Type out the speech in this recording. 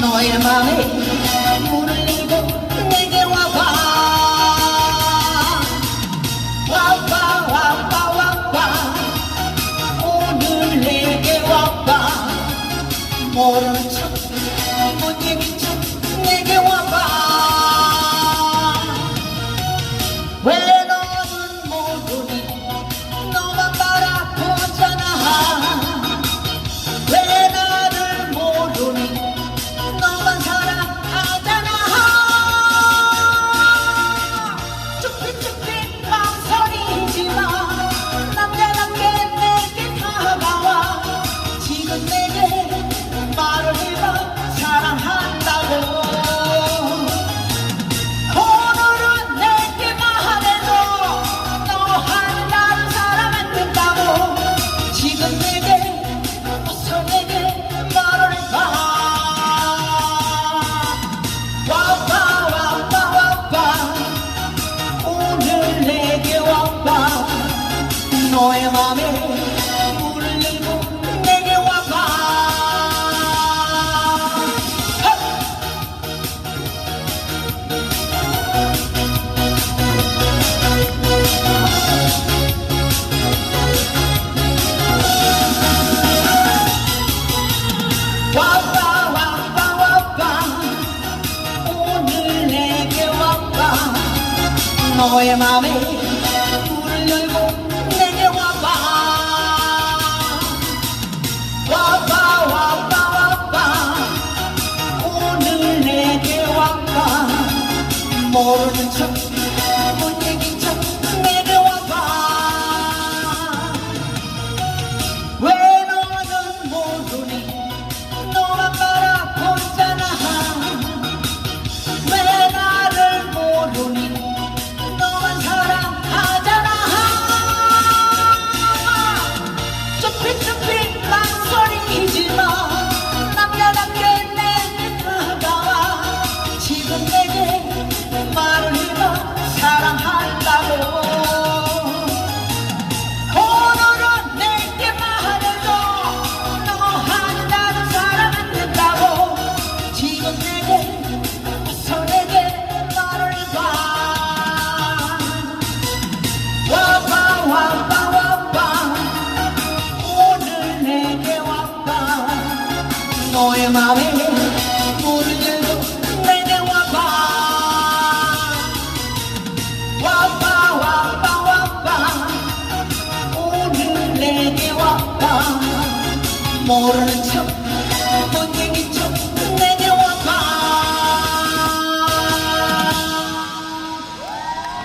너의 맘에 문을 열고 내게 와봐. 와봐 와봐 와봐. 오늘 내게 와봐. 모른 척 너의 맘에 물을 밀고 내게 와봐. 너의 맘에 more than two. more than a chump.